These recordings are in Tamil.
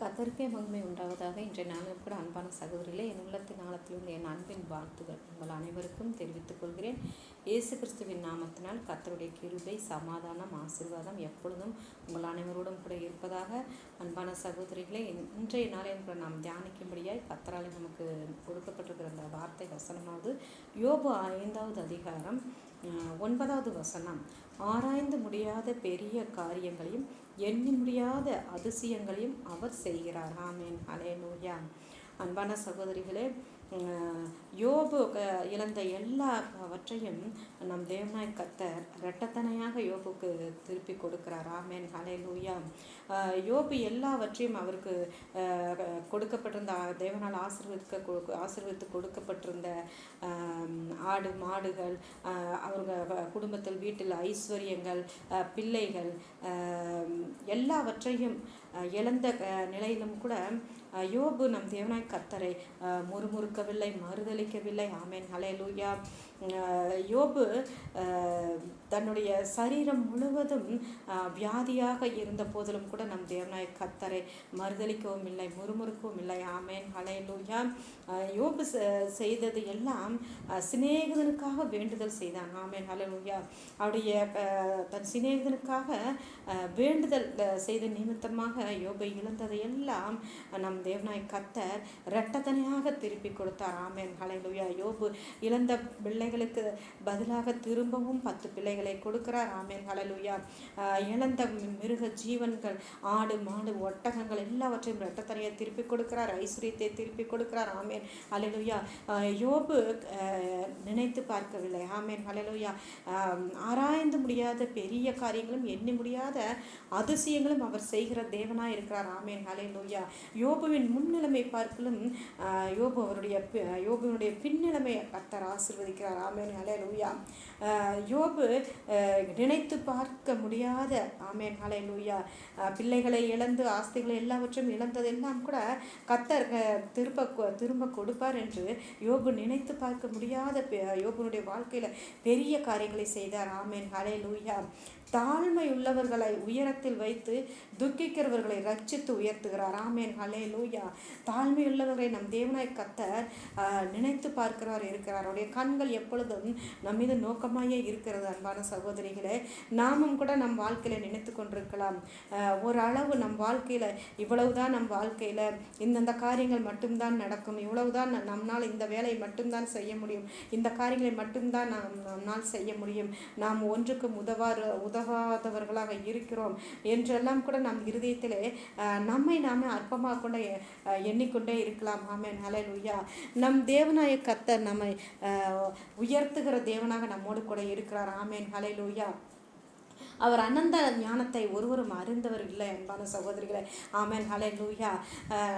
கதற்கே மகிமை உண்டாவதாக இன்றைய நாளில் கூட அன்பான சகோதரிகளே என் உள்ளத்தின் ஆழத்திலிருந்து என் அன்பின் வாழ்த்துகள் உங்கள் அனைவருக்கும் தெரிவித்துக் கொள்கிறேன். இயேசு கிறிஸ்துவின் நாமத்தினால் கத்தருடைய கிருபை சமாதானம் ஆசீர்வாதம் எப்பொழுதும் உங்கள் அனைவரோடும் கூட இருப்பதாக அன்பான சகோதரிகளே இன்றைய நாளில் கூட நாம் தியானிக்கும்படியாய் கத்தரால் நமக்கு கொடுக்கப்பட்டிருக்கிற அந்த வார்த்தை வசனமாவது யோபு ஐந்தாவது அதிகாரம் ஒன்பதாவது வசனம். ஆராய்ந்து முடியாத பெரிய காரியங்களையும் எண்ணி முடியாத அதிசயங்களையும் அவர் செய்கிறார். ஆமேன். ஹalleluya. அன்பான சகோதரிகளே யோபு இழந்த எல்லாவற்றையும் நம் தேவனாய் கத்தர் இரட்டத்தனையாக யோபுக்கு திருப்பி கொடுக்கிறார். ஆமேன். ஹalleluya. லூயா யோபு எல்லாவற்றையும் அவருக்கு கொடுக்கப்பட்டிருந்த தேவனால் ஆசிர்வதிக்க கொ- ஆசிர்வதித்து கொடுக்கப்பட்டிருந்த ஆடு மாடுகள் அவங்க குடும்பத்தில் வீட்டில் ஐஸ்வர்யங்கள் பிள்ளைகள் எல்லாவற்றையும் இழந்த நிலையிலும் கூட யோபு நம் தேவனாய் கத்தரை முறுமுறுக்கவில்லை மறுதளிக்கவில்லை ஆமேன். ஹalleluya. யோபு தன்னுடைய சரீரம் முழுவதும் வியாதியாக இருந்த போதிலும் கூட நம் தேவனாய் கத்தரை மறுதளிக்கவும் இல்லை முறுமுறுக்கவும் இல்லை. ஆமேன். ஹalleluya. யோபு செ- செய்தது எல்லாம் சிநேகிதனுக்காக வேண்டுதல் செய்தான். ஆமேன். ஹalleluya. அவருடைய தன் சிநேகிதனுக்காக வேண்டுதல் செய்த நிமித்தமாக யோபை இழந்ததை எல்லாம் நம் தேவனாய் கத்தர் இரட்டதனையாக திருப்பி கொடுத்தார். ஆமேன். ஹalleluya. யோபு இழந்த பிள்ளைகளுக்கு பதிலாக திரும்பவும் பத்து பிள்ளைகளை கொடுக்கிறார். ஆமேன். ஹலலுயா இழந்த மிருக ஜீவன்கள் ஆடு மாடு ஒட்டகங்கள் எல்லாவற்றையும் இரட்டத்தனையாக திருப்பி கொடுக்கிறார். ஐஸ்வர்யத்தை திருப்பி கொடுக்கிறார். ஆமேன். ஹலைலுயா யோபு நினைத்து பார்க்கவில்லை. ஆமேன். ஹalleluya. ஆராய்ந்து முடியாத பெரிய காரியங்களும் எண்ணி முடியாத அதிசயங்களும் அவர் செய்கிற தேவனாய் இருக்கிறார். ஆமேன். யோபு யோபுவின் முன்னிலைமை பார்க்கலும் யோபு அவருடைய யோபுவினுடைய பின்னிலைமை கத்தர் ஆசிர்வதிக்கிறார். ஆமேன். அலே லூயா யோபு நினைத்து பார்க்க முடியாத ஆமேன். அலே லூயா பிள்ளைகளை இழந்து ஆஸ்திகளை எல்லாவற்றையும் இழந்ததெல்லாம் கூட கத்தர் திரும்ப கொ- திரும்ப கொடுப்பார் என்று யோபு நினைத்து பார்க்க முடியாத பெ- யோபுனுடைய வாழ்க்கையில் பெரிய காரியங்களை செய்தார். ஆமேன். லூயா தாழ்மை உள்ளவர்களை உயரத்தில் வைத்து துக்கிக்கிறவர்களை ரட்சித்து உயர்த்துகிறார். ஆமேன். ஹலே லூயா தாழ்மை உள்ளவர்களை நம் தேவனாய் கத்தர் நினைத்து பார்க்கிறார் இருக்கிறார். அவருடைய கண்கள் எப்பொழுதும் நம் மீது நோக்கமாயே இருக்கிறது அன்பான சகோதரிகளே. நாமும் கூட நம் வாழ்க்கையில நினைத்து கொண்டிருக்கலாம். ஓரளவு ஒரு அளவு நம் வாழ்க்கையில இவ்வளவுதான் நம் வாழ்க்கையில இந்தந்த காரியங்கள் மட்டும்தான் நடக்கும். இவ்வளவுதான் ந- இந்த வேலையை மட்டும்தான் செய்ய முடியும். இந்த காரியங்களை மட்டும்தான் நாம் நம்மால் செய்ய முடியும். நாம் ஒன்றுக்கு உதவாறு உதவாதவர்களாக இருக்கிறோம். என்றெல்லாம் கூட நம் இருதயத்திலே நம்மை நாமே அற்பமாக கொண்ட எண்ணிக்கொண்டே இருக்கலாம். ஆமேன். ஆமென் ஹalleluya. நம் தேவனாய கத்தர் நம்மை உயர்த்துகிற தேவனாக நம்மோடு கூட இருக்கிறார். ஆமேன் ஆமென். ஹalleluya. அவர் அனந்த ஞானத்தை ஒருவரும் அறிந்தவர் இல்லை அன்பான சகோதரிகளை. ஆமேன். ஹலே லூயா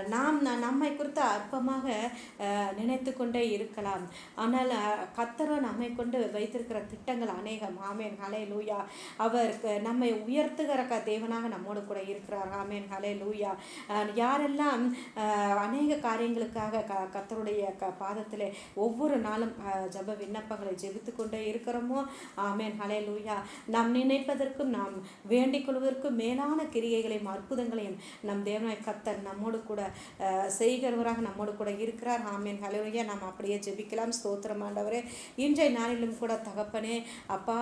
நாம் நம்மை குறித்து அற்பமாக நினைத்து கொண்டே இருக்கலாம். ஆனால் அஹ், நம்மை கொண்டு வைத்திருக்கிற திட்டங்கள் அநேகம். ஆமேன். ஹலே லூயா அவர் நம்மை உயர்த்துகிற க தேவனாக நம்மோடு கூட இருக்கிறார். ஆமேன். ஹலே லூயா யாரெல்லாம் அநேக காரியங்களுக்காக க கத்தருடைய க பாதத்திலே ஒவ்வொரு நாளும் ஜப ஜெப விண்ணப்பங்களை ஜெபித்து கொண்டே இருக்கிறோமோ? ஆமேன். ஹலே லூயா நாம் நினைப்பதற்கும் நாம் வேண்டிக் கொள்வதற்கும் மேலான கிரியைகளையும் அற்புதங்களையும் நம் தேவனாய் கத்தன் நம்மோடு கூட செய்கிறவராக நம்மோடு கூட இருக்கிறார். ஆமேன். ஹalleluya. நாம் அப்படியே ஜெபிக்கலாம். ஸ்தோத்திரம் ஆண்டவரே. இன்றைய நாளிலும் கூட தகப்பனே அப்பா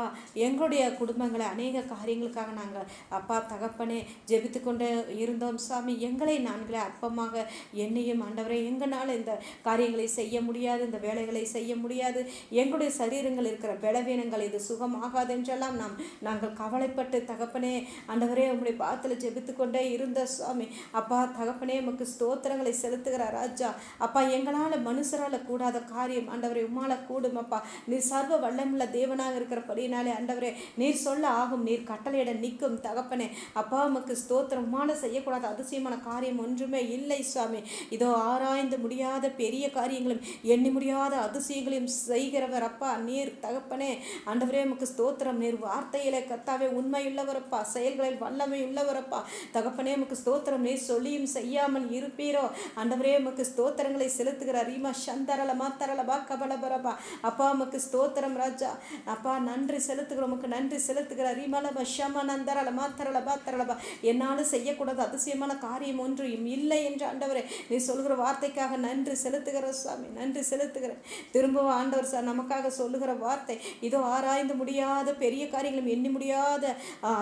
எங்களுடைய குடும்பங்களை அநேக காரியங்களுக்காக நாங்கள் அப்பா தகப்பனே ஜெபித்து கொண்டு இருந்தோம். சாமி எங்களை நான்களே அற்பமாக எண்ணியும் ஆண்டவரே. எங்களால் இந்த காரியங்களை செய்ய முடியாது இந்த வேலைகளை செய்ய முடியாது. எங்களுடைய சரீரங்கள் இருக்கிற பலவீனங்கள் இது சுகமாகாது என்றெல்லாம் நாம் நாங்கள் கவலைப்பட்டு தகப்பனே ஆண்டவரே உம்முடைய பாத்தில் ஜெபித்து கொண்டே இருந்த சுவாமி அப்பா தகப்பனே உமக்கு ஸ்தோத்திரங்களை செலுத்துகிறார் ராஜா. அப்பா எங்களால் மனுஷரால் கூடாத காரியம் ஆண்டவரே உம்மால கூடும் அப்பா. நீர் சர்வ வல்லமுள்ள தேவனாக இருக்கிறபடினாலே ஆண்டவரே நீர் சொல்ல ஆகும் நீர் கட்டளையிட நிற்கும் தகப்பனே. அப்பா உமக்கு ஸ்தோத்திரம் உம்மால செய்யக்கூடாத அதிசயமான காரியம் ஒன்றுமே இல்லை சுவாமி. இதோ ஆராய்ந்து முடியாத பெரிய காரியங்களும் எண்ணி முடியாத அதிசயங்களையும் செய்கிறவர் அப்பா நீர் தகப்பனே. ஆண்டவரே உமக்கு ஸ்தோத்திரம் நீர் வார்த்தையிலே கர்த்தாவே உண்மையுள்ளவரப்பா செயல்களில் வல்லமை உள்ளவரப்பா தகப்பனே உமக்கு ஸ்தோத்திரம். நீ சொல்லியும் செய்யாமல் இருப்பீரோ. ஆண்டவரே உமக்கு ஸ்தோத்திரங்களை செலுத்துகிறார். ரீமா சந்தரல மாத்தரலபா கபலபரபா. அப்பா உமக்கு ஸ்தோத்திரம் ராஜா. அப்பா நன்றி செலுத்துகிறோம். உமக்கு நன்றி செலுத்துகிறார். ரீமலப ஷம நந்தரல மாத்தரலபா தரலபா. என்னாலும் செய்யக்கூடாது அதிசயமான காரியம் ஒன்றும் இல்லை என்று ஆண்டவரே நீ சொல்கிற வார்த்தைக்காக நன்றி செலுத்துகிற சுவாமி நன்றி செலுத்துகிறேன் திரும்பவும் ஆண்டவர் சார் நமக்காக சொல்லுகிற வார்த்தை. இதோ ஆராய்ந்து முடியாத பெரிய காரியங்களும் எண்ணி முடியாது முடியாத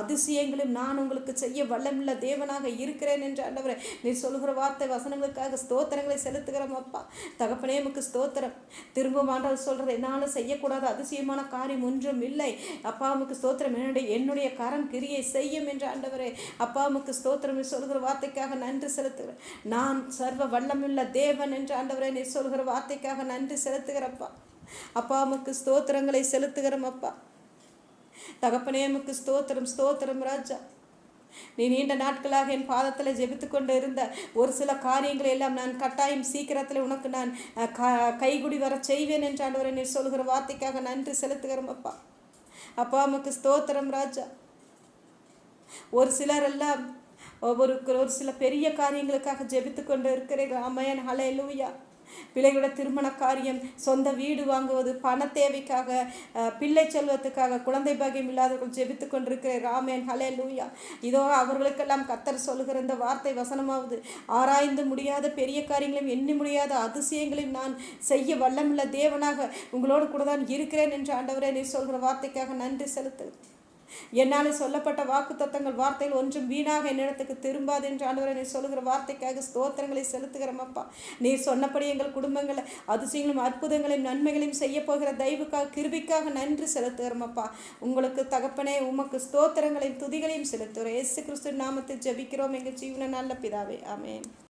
அதிசயங்களும் நான் உங்களுக்கு செய்ய வல்லமுள்ள தேவனாக இருக்கிறேன் என்று ஆண்டவரே நீ சொல்லுகிற வார்த்தை வசனங்களுக்காக ஸ்தோத்திரங்களை செலுத்துகிறோம் அப்பா. தகப்பனே நமக்கு ஸ்தோத்திரம். திரும்பவும் ஆண்டவர் சொல்றது என்னால் செய்யக்கூடாத அதிசயமான காரியம் ஒன்றும் இல்லை. அப்பா உமக்கு ஸ்தோத்திரம். என்னுடைய என்னுடைய கரம் கிரியை செய்யும் என்று ஆண்டவரே அப்பா உமக்கு ஸ்தோத்திரம். சொல்கிற வார்த்தைக்காக நன்றி செலுத்துகிறேன். நான் சர்வ வல்லமுள்ள தேவன் என்று ஆண்டவரே நீ சொல்கிற வார்த்தைக்காக நன்றி செலுத்துகிறப்பா அப்பா உமக்கு ஸ்தோத்திரங்களை செலுத்துகிறோம் அப்பா. தகப்பனே உமக்கு ஸ்தோத்திரம் ஸ்தோத்திரம் ராஜா. நீ நீண்ட நாட்களாக என் பாதத்தில் ஜெபித்து கொண்டு இருந்த ஒரு சில காரியங்களை எல்லாம் நான் கட்டாயம் சீக்கிரத்தில் உனக்கு நான் அஹ், க- கைகுடி வர செய்வேன் என்று ஆண்டவரை நீ சொல்கிற வார்த்தைக்காக நன்றி செலுத்துகிறோம் அப்பா. அப்பா உமக்கு ஸ்தோத்திரம் ராஜா. ஒரு சிலர் எல்லாம் ஒரு ஒரு சில பெரிய காரியங்களுக்காக ஜெபித்து கொண்டு இருக்கிறீர்கள் அம்மையன் ஹலே லூயா பிள்ளைகளோட திருமண காரியம் சொந்த வீடு வாங்குவது பண தேவைக்காக பிள்ளை செல்வத்துக்காக குழந்தை பாகியம் இல்லாதவர்கள் ஜெபித்து கொண்டிருக்கிற ராமேன் ஹலே லூயா இதோ அவர்களுக்கெல்லாம் கத்தர் சொல்லுகிற இந்த வார்த்தை வசனமாவது. ஆராய்ந்து முடியாத பெரிய காரியங்களையும் எண்ணி முடியாத அதிசயங்களையும் நான் செய்ய வல்லமில்ல. தேவனாக உங்களோடு கூட தான் இருக்கிறேன் என்று ஆண்டவரே நீ சொல்கிற வார்த்தைக்காக நன்றி செலுத்து என்னால் சொல்லப்பட்ட வாக்கு தத்தங்கள் வார்த்தைகள் ஒன்றும் வீணாக என்னிடத்துக்கு திரும்பாது என்று ஆண்டவரை நீ சொல்லுகிற வார்த்தைக்காக ஸ்தோத்திரங்களை செலுத்துகிறோம் அப்பா. நீர் சொன்னபடி எங்கள் குடும்பங்களை அதிசயங்களும் அற்புதங்களையும் நன்மைகளையும் செய்ய போகிற தெய்வுக்காக கிருபிக்காக நன்றி செலுத்துகிறோம் அப்பா. உங்களுக்கு தகப்பனே உமக்கு ஸ்தோத்திரங்களையும் துதிகளையும் செலுத்துகிறோம். இயேசு கிறிஸ்து நாமத்தை ஜபிக்கிறோம். எங்கள் ஜீவன நல்ல பிதாவே. ஆமேன்.